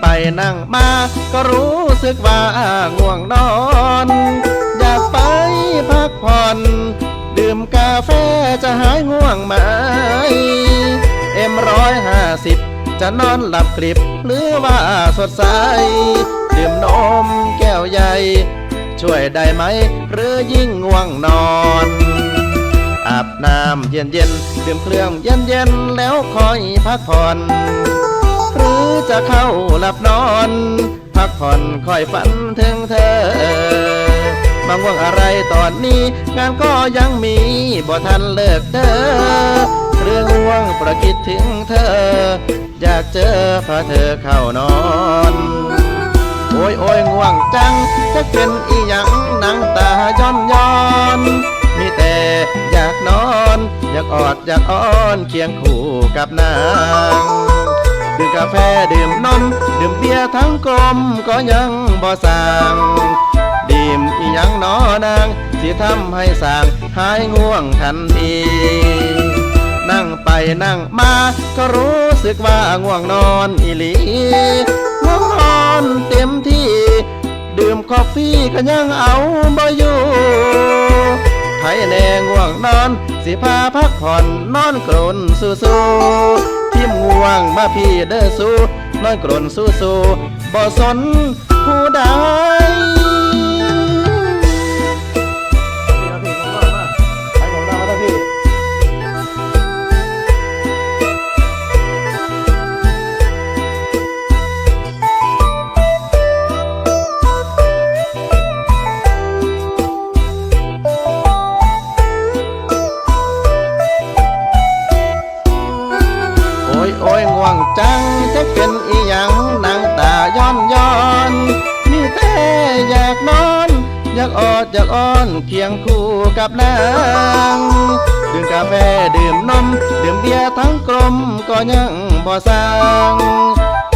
ไปนั่งมา ก็รู้สึกว่าง่วงนอน อยากไปพักผ่อน ดื่มกาแฟจะหายง่วงไหม เอ็มร้อยห้าสิบจะนอนหลับกริบหรือว่าสดใส ดื่มนมแก้วใหญ่ ช่วยได้ไหม หรือยิ่งง่วงนอนอาบน้ำเย็นเย็นดื่มเครื่องเย็นเย็นแล้วคอยพักผ่อน รือจะเข้าหลับนอน พักผ่อนคอยฝันถึงเธอบางว่างอะไรตอนนี้ งานก็ยังมีบ่ทันเลิกเด้อเรื่องง่วงประคิดถึงเธอ อยากเจอพาเธอเข้านอน โอ้ยโอ้ยง่วงจังจะเป็นอีหยังหนังตาย้อนย้อนมีแต่อยากนอน อยากออดอยากอ้อนเคียงคู่กับนาง ดื่มกาแฟดื่มนมดื่มเบียร์ทั้งกลมก็ยังบ่สั่งดื่มอีหยังนอนางที่ทำให้สางหายง่วงทันที นั่งไปนั่งมาก็รู้สึกว่าง่วงนอนอีหลีง่วงนอนเต็มที่ ดื่มกาแฟก็ยังเอาบ่อยู่ไผแน่ง่วงนอน สิพาพักผ่อนนอนกรนสู้สู้ พิมพ์ง่วงมาพี่เด้อสู้นอนกรนสู้สู้บ่สนผู้ใด ออดอยากอ้อนเคียงคู่กับนางดื่มกาแฟดื่มนม ดื่มเบียร์ทั้งกลมก็ยังบ่สร้าง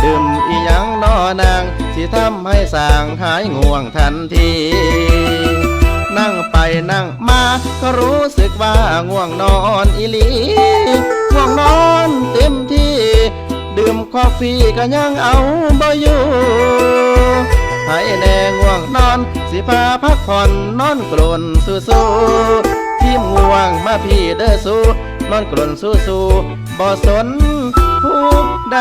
ดื่มอีหยังนอนาง สิทำให้สางหายง่วงทันที นั่งไปนั่งมาก็รู้สึกว่าง่วงนอนอีหลีง่วงนอนเต็มที่ ดื่มกาแฟก็ยังเอาบ่อยู่ ให้แนงง่วงนอน สิพาพักผ่อนนอนกลนสู้สู้ทีมง่วงมาพี่เด้อสู้นอนกลนสู้สู้บ่สนผู้ใด